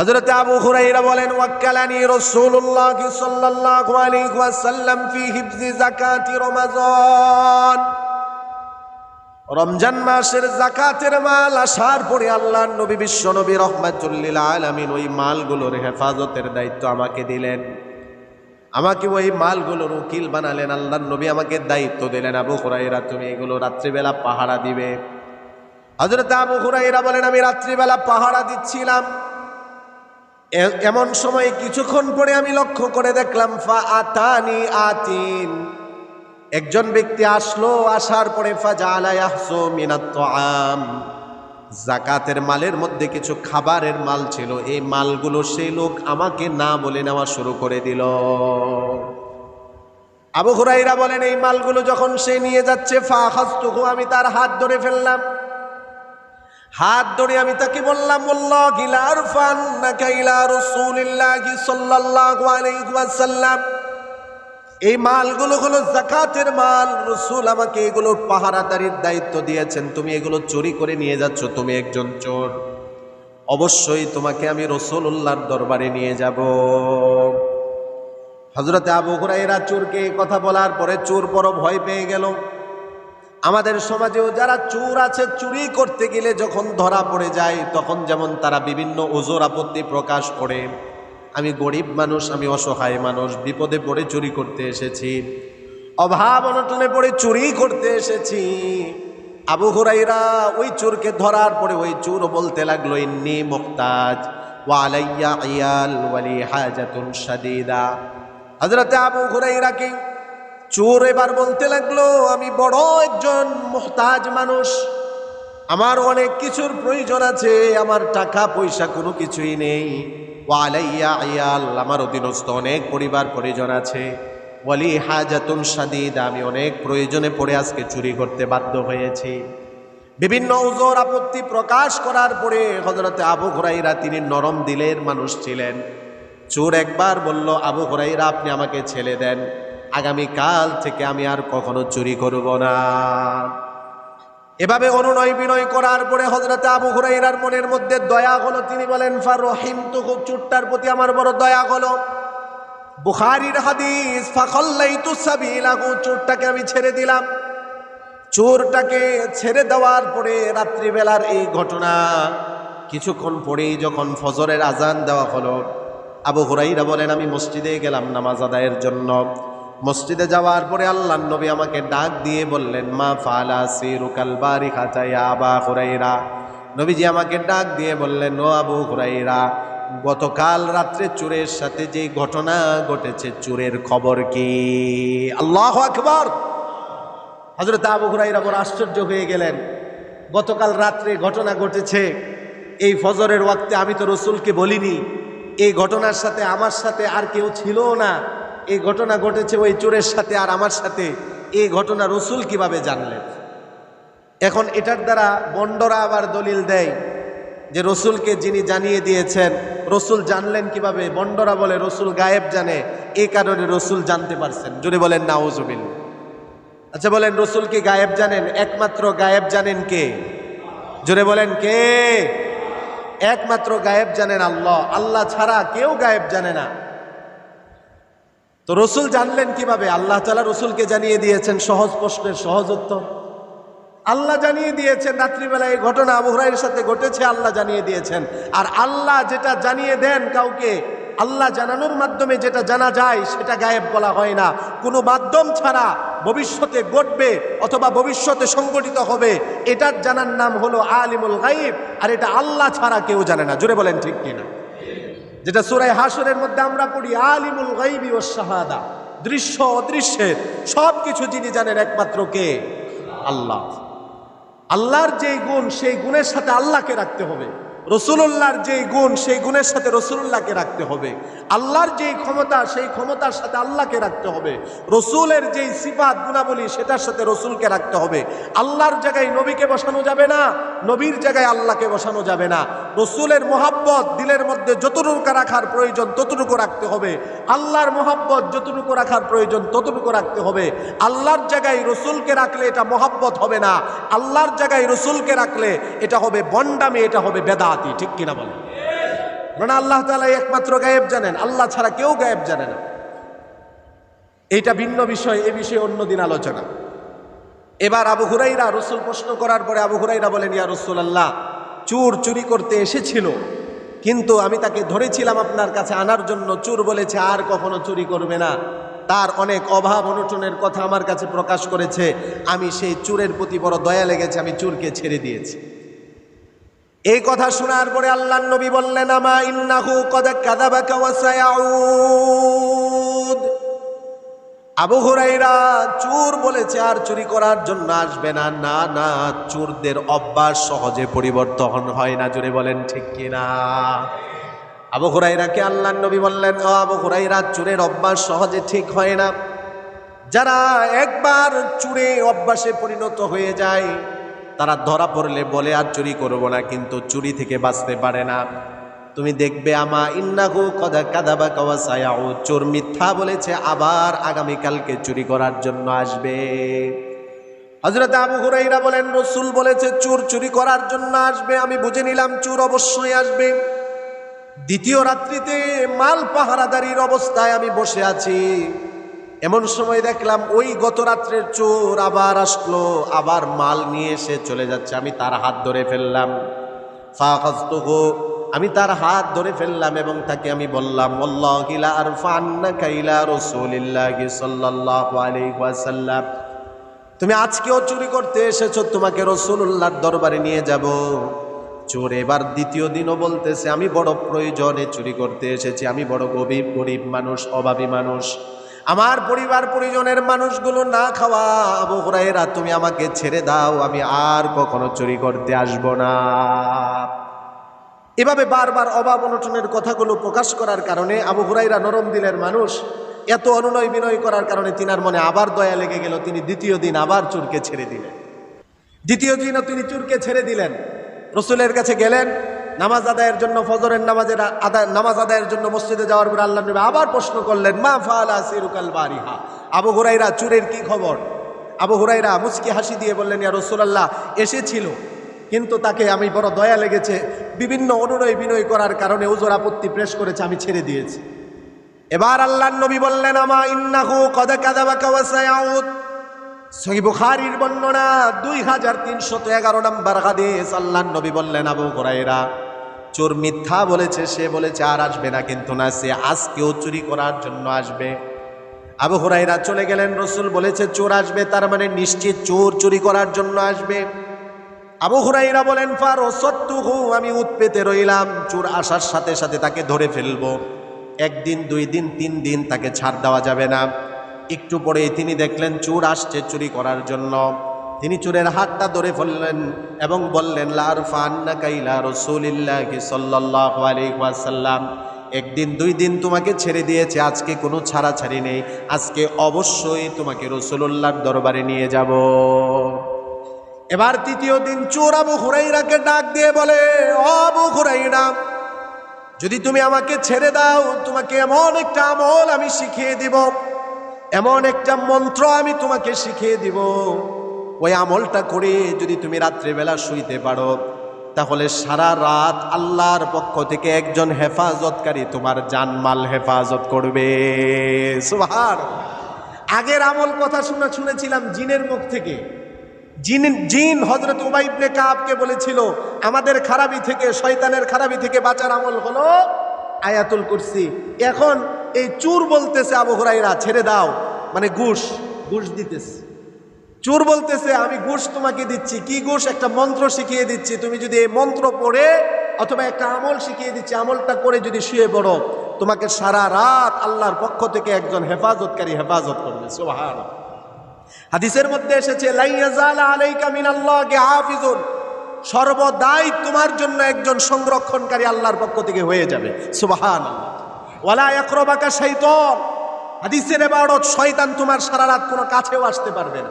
হযরত আবু হুরাইরা বলেন, ওয়াক্কালানি রাসূলুল্লাহ সাল্লাল্লাহু আলাইহি ওয়াসাল্লাম ফি হিফজি যাকাতি রমাজান। রমজান মাসের জাকাতের মাল আসার পরে আল্লাহর নবী বিশ্ব নবী রহমাতুল্লিল আলামিন ওই মালগুলোর হেফাজতের দায়িত্ব আমাকে দিলেন। আমাকে ওই মালগুলোর উকিল বানালেন। আল্লাহর নবী আমাকে দায়িত্ব দিলেন, আবু হুরাইরা তুমি এগুলো রাত্রিবেলা পাহারা দিবে। হজরত আবু হুরাইরা বলেন, আমি রাত্রিবেলা পাহারা দিচ্ছিলাম। এমন সময় কিছুক্ষণ পরে আমি লক্ষ্য করে দেখলাম, ফা আতানি আতিন। একজন ব্যক্তি আসলো, আসার পরে জাকাতের মালের মধ্যে কিছু খাবারের মাল ছিল, এই মালগুলো সেই লোক আমাকে না বলে নেওয়া শুরু করে দিল। আবু হুরাইরা বলেন, এই মালগুলো যখন সে নিয়ে যাচ্ছে, ফা আমি তার হাত ধরে ফেললাম। হাত ধরে আমি তাকে বললাম ওয়াসাল্লাম। এই মালগুলো হলো জাকাতের মাল। রসুল আমাকে এগুলোর পাহারাদারির দায়িত্ব দিয়েছেন, তুমি এগুলো চুরি করে নিয়ে যাচ্ছ, তুমি একজন চোর। অবশ্যই তোমাকে আমি রসুল উল্লাহর দরবারে নিয়ে যাব। হজরতে আবু হুরাইরা চোরকে কথা বলার পরে চোর বড় ভয় পেয়ে গেল। আমাদের সমাজেও যারা চোর আছে, চুরি করতে গেলে যখন ধরা পড়ে যায়, তখন যেমন তারা বিভিন্ন ওজোর আপত্তি প্রকাশ করে। আমি গরিব মানুষ, আমি অসহায় মানুষ, বিপদে পড়ে চুরি করতে এসেছি। অভাব অনটনে পড়ে চুরি করতে এসেছি। আবু হুরাইরা ওই চোরকে ধরার পরে ওই চোর বলতে লাগল, ইন্নি মুক্তাজ ওয়ালাইয়া ইয়াল ওয়ালি হাজাতুন শাদীদা। হযরতে আবু হুরাইরাকে চোর এবার বলতে লাগল, আমি বড় একজন মুহতাজ মানুষ। আমার অনেক কিছুর প্রয়োজন আছে, আমার টাকা, পয়সা কোনো কিছুই নেই। ওয়ালাইয়া আয়াল, আমার অধীনস্থ অনেক পরিবার, পরিজন আছে। ওয়ালি হাজাতুন সাদিদ আমি অনেক প্রয়োজনে পড়ে আজকে চুরি করতে বাধ্য হয়েছি। বিভিন্ন ওজোর আপত্তি প্রকাশ করার পরে হজরতে আবু ঘুরাইরা তিনি নরম দিলের মানুষ ছিলেন। চোর একবার বলল, আবু ঘুরাইরা আপনি আমাকে ছেড়ে দেন। আগামী কাল থেকে আমি আর কখনো চুরি করব না। এভাবে অনুনয় বিনয় করার পরে হজরতে আবু হুরাইরার মনের মধ্যে দয়া হলো। তিনি বলেন ফার রহিম তো খুব চুট্টার প্রতি আমার বড় দয়া হলো। বুখারির হাদিস ফাখল্লাই তু সাবিলাহু চোরটাকে আমি ছেড়ে দিলাম। চোরটাকে ছেড়ে দেওয়ার পরে রাত্রিবেলার এই ঘটনা, কিছুক্ষণ পরেই যখন ফজরের আজান দেওয়া হলো, আবু হুরাইরা বলেন, আমি মসজিদে গেলাম নামাজ আদায়ের জন্য। মসজিদে যাওয়ার পরে আল্লাহ নবী আমাকে ডাক দিয়ে বললেন, মা ফালা সিরুকাল বারি খাচাইয়া আবা হুরাইরা? নবীজি আমাকে ডাক দিয়ে বললেন, ও আবু হুরাইরা, গতকাল রাত্রে চোরের সাথে যে ঘটনা ঘটেছে, চোরের খবর কি? আল্লাহ আকবর! হজরত আবু হুরাইরা বড় আশ্চর্য হয়ে গেলেন। গতকাল রাত্রে ঘটনা ঘটেছে, এই ফজরের ওয়াক্তে আমি তো রসুলকে বলিনি, এই ঘটনার সাথে আমার সাথে আর কেউ ছিল না। এই ঘটনা ঘটেছে ওই চোরের সাথে আর আমার সাথে। এই ঘটনা রসুল কীভাবে জানলেন? এখন এটার দ্বারা বন্ডরা আবার দলিল দেয় যে রসুলকে যিনি জানিয়ে দিয়েছেন, রসুল জানলেন কীভাবে? বন্ডরা বলে, রসুল গায়েব জানে। এই কারণে রসুল জানতে পারছেন। যদি বলেন নাউজুবিল আচ্ছা বলেন, রসুল কি গায়েব জানেন? একমাত্র গায়েব জানেন কে? জোরে বলেন, কে? একমাত্র গায়েব জানেন আল্লাহ। আল্লাহ ছাড়া কেউ গায়েব জানে না। তো রসুল জানলেন কীভাবে? আল্লাহ তালা রসুলকে জানিয়ে দিয়েছেন সহজ প্রশ্নের সহজ উত্তর। আল্লাহ জানিয়ে দিয়েছেন, রাত্রিবেলায় এই ঘটনা আবহরাইয়ের সাথে ঘটেছে, আল্লাহ জানিয়ে দিয়েছেন। আর আল্লাহ যেটা জানিয়ে দেন কাউকে, আল্লাহ জানানোর মাধ্যমে যেটা জানা যায়, সেটা গায়েব বলা হয় না। কোনো মাধ্যম ছাড়া ভবিষ্যতে ঘটবে অথবা ভবিষ্যতে সংগঠিত হবে, এটার জানার নাম হলো আলিমুল গাইব আর এটা আল্লাহ ছাড়া কেউ জানে না। জোরে বলেন ঠিক কিনা? যেটা সুরাই হাসরের মধ্যে আমরা পড়ি, আলিমুল গাইবি ও শাহাদা। দৃশ্য অদৃশ্যের সব কিছু যিনি জানেন একমাত্র কে? আল্লাহ। আল্লাহর যেই গুণ, সেই গুণের সাথে আল্লাহকে রাখতে হবে। রসুল্লাহর যেই গুণ, সেই গুণের সাথে রসুল্লাহকে রাখতে হবে। আল্লাহর যেই ক্ষমতা, সেই ক্ষমতার সাথে আল্লাহকে রাখতে হবে। রসুলের যেই সিফাত, গুণাবলী, সেটার সাথে রসুলকে রাখতে হবে। আল্লাহর জায়গায় নবীকে বসানো যাবে না। নবীর জায়গায় আল্লাহকে বসানো যাবে না। রসুলের মোহাব্বত দিলের মধ্যে যতটুকু রাখার প্রয়োজন ততটুকু রাখতে হবে। আল্লাহর মোহাব্বত যতটুকু রাখার প্রয়োজন ততটুকু রাখতে হবে। আল্লাহর জায়গায় রসুলকে রাখলে এটা মোহাব্বত হবে না। আল্লাহর জায়গায় রসুলকে রাখলে এটা হবে বন্ডামি, এটা হবে বেদাতি। ঠিক কিনা বলে মানে আল্লাহ তালা একমাত্র গায়েব জানেন। আল্লাহ ছাড়া কেউ গায়েব জানে না। এইটা ভিন্ন বিষয়, এ বিষয়ে অন্যদিন আলোচনা। এবার আবু হুরাইরা রসুল প্রশ্ন করার পরে আবু হুরাইরা বলেন, ইয়া রসুল আল্লাহ চুর চুরি করতে এসেছিল, কিন্তু আমি তাকে ধরেছিলাম আপনার কাছে আনার জন্য। চুর বলেছে, আর কখনো চুরি করবে না। তার অনেক অভাব অনটনের কথা আমার কাছে প্রকাশ করেছে। আমি সেই চুরের প্রতি বড় দয়া লেগেছে, আমি চুরকে ছেড়ে দিয়েছি। এই কথা শোনার পরে আল্লাহ নবী বললেন, আমা ইন্নাহু কদ কাযাবাকা ওয়া সায়াউদ আবু হুরাইরা চোর বলেছে, আর চুরি করার জন্য আসবে না। না না, চোরদের অভ্যাস সহজে পরিবর্তন হয় না। জুড়ে বলেন, ঠিক কিনা আবু হুরাইরাকে আল্লাহ নবী বললেন, ও আবু হুরাইরা, চোরের অভ্যাস সহজে ঠিক হয় না। যারা একবার চুরে অভ্যাসে পরিণত হয়ে যায়, তারা ধরা পড়লে বলে, আর চুরি করব না, কিন্তু চুরি থেকে বাঁচতে পারে না। তুমি দেখবে আমা ইন্নাহু কদা কাদাবা কাওয়াসায়াউ চোর মিথ্যা বলেছে, আবার আগামীকালকে চুরি করার জন্য আসবে। হজরত আবু হুরাইরা বলেন, রসুল বলেছে, চোর চুরি করার জন্য আসবে। আমি বুঝে নিলাম, চোর অবশ্যই আসবে। দ্বিতীয় রাত্রিতে মাল পাহারাদারির অবস্থায় আমি বসে আছি। এমন সময় দেখলাম, ওই গত রাত্রের চোর আবার আসলো, আবার মাল নিয়ে এসে চলে যাচ্ছে। আমি তার হাত ধরে ফেললাম। ফাখাজতুহু আমি তার হাত ধরে ফেললাম এবং তাকে আমি বললাম আল্লাহিলা আর ফান্না ওয়াসাল্লাম। তুমি আজকেও চুরি করতে এসেছ, তোমাকে রসুল্লাহর দরবারে নিয়ে যাব। চোর এবার দ্বিতীয় দিনও বলতেছে, আমি বড় প্রয়োজনে চুরি করতে এসেছি, আমি বড় গভীর গরিব মানুষ, অভাবী মানুষ। আমার পরিবার পরিজনের মানুষগুলো না খাওয়া, আবু হুরাইরা তুমি আমাকে ছেড়ে দাও, আমি আর কখনো চুরি করতে আসব না। এভাবে বারবার অভাব অনটনের কথাগুলো প্রকাশ করার কারণে আবু হুরাইরা নরম দিলের মানুষ, এত অনুনয় বিনয় করার কারণে তিনার মনে আবার দয়া লেগে গেল, তিনি দ্বিতীয় দিন আবার চুরকে ছেড়ে দিলেন। দ্বিতীয় দিনও তিনি চুরকে ছেড়ে দিলেন। রসুলের কাছে গেলেন, নামাজ আদায়ের জন্য, ফজরের নামাজের আদায় নামাজ আদায়ের জন্য মসজিদে যাওয়ার পর আল্লাহ নবী আবার প্রশ্ন করলেন, মা ফালা সিরুকাল বারিহা? আবু হুরাইরা চুরের কি খবর? আবু হুরাইরা মুচকি হাসি দিয়ে বললেন, ইয়া রসুলাল্লাহ, এসেছিল। কিন্তু তাকে আমি বড় দয়া লেগেছে। বিভিন্ন অনুনয় বিনয় করার কারণে ওজোর আপত্তি প্রেস করেছে, আমি ছেড়ে দিয়েছি। এবার আল্লাহ নবী বললেন, আমা ইন্নাহু কদ কাদাবাকা ওয়া সায়াউদ সহি বুখারীর বর্ণনা, দুই হাজার তিনশত এগারো নম্বর হাদিস আল্লাহ নবী বললেন, আবু হুরাইরা চোর মিথ্যা বলেছে, সে বলেছে, আর আসবে না কিন্তু না, সে আজকেও চুরি করার জন্য আসবে। আবু হুরাইরা চলে গেলেন, রসুল বলেছে, চোর আসবে, তার মানে নিশ্চিত চোর চুরি করার জন্য আসবে। আবু হুরাইরা বলেন, ফার সত্তুহু, আমি উৎপেতে রইলাম। চোর আসার সাথে সাথে তাকে ধরে ফেলব। একদিন, দুই দিন, তিন দিন তাকে ছাড় দেওয়া যাবে না। একটু পরে তিনি দেখলেন, চোর আসছে চুরি করার জন্য। তিনি চোরের হাতটা ধরে ফেললেন এবং বললেন লার ফান্না কাইলা রসুলিল্লাহি সাল্লাল্লাহু আলাইহি ওয়াসাল্লাম। একদিন, দুই দিন তোমাকে ছেড়ে দিয়েছে, আজকে কোনো ছাড়াছাড়ি নেই। আজকে অবশ্যই তোমাকে রসুলুল্লাহর দরবারে নিয়ে যাব। এবার তৃতীয় দিন চোর আবু হুরাইরাকে ডাক দিয়ে বলে, "ও আবু হুরাইরা, যদি তুমি আমাকে ছেড়ে দাও, তোমাকে এমন একটা আমল আমি শিখিয়ে দিব, এমন একটা মন্ত্র আমি তোমাকে শিখিয়ে দিব। ওই আমলটা করে যদি তুমি রাত্রেবেলা শুইতে পারো, তাহলে সারা রাত আল্লাহর পক্ষ থেকে একজন হেফাজতকারী তোমার জানমাল হেফাজত করবে। সুবহান আগের আমল কথা শুনে শুনেছিলাম জিনের মুখ থেকে। জিন জিন হজরত উবাইবনে কাবকে বলেছিল, আমাদের খারাপি থেকে, শয়তানের খারাপি থেকে বাঁচার আমল হলো আয়াতুল কুরসি। এখন এই চুর বলতেছে আবু হুরাইরা ছেড়ে দাও। মানে ঘুষ ঘুষ দিতেছে। চোর বলতেছে, আমি ঘুষ তোমাকে দিচ্ছি। কি ঘুষ? একটা মন্ত্র শিখিয়ে দিচ্ছি। তুমি যদি এই মন্ত্র পড়ে, অথবা একটা আমল শিখিয়ে দিচ্ছি, আমলটা করে যদি শুয়ে পড়ো, তোমাকে সারা রাত আল্লাহর পক্ষ থেকে একজন হেফাজতকারী হেফাজত করবে। সোহান হাদিসের মধ্যে এসেছে সর্বদাই তোমার জন্য একজন সংরক্ষণকারী আল্লাহর পক্ষ থেকে হয়ে যাবে। সুবাহান ওয়ালা একরবাকা হাদিসের বাড়ত শয়তান তোমার সারা রাত কোনো কাছেও আসতে পারবে না।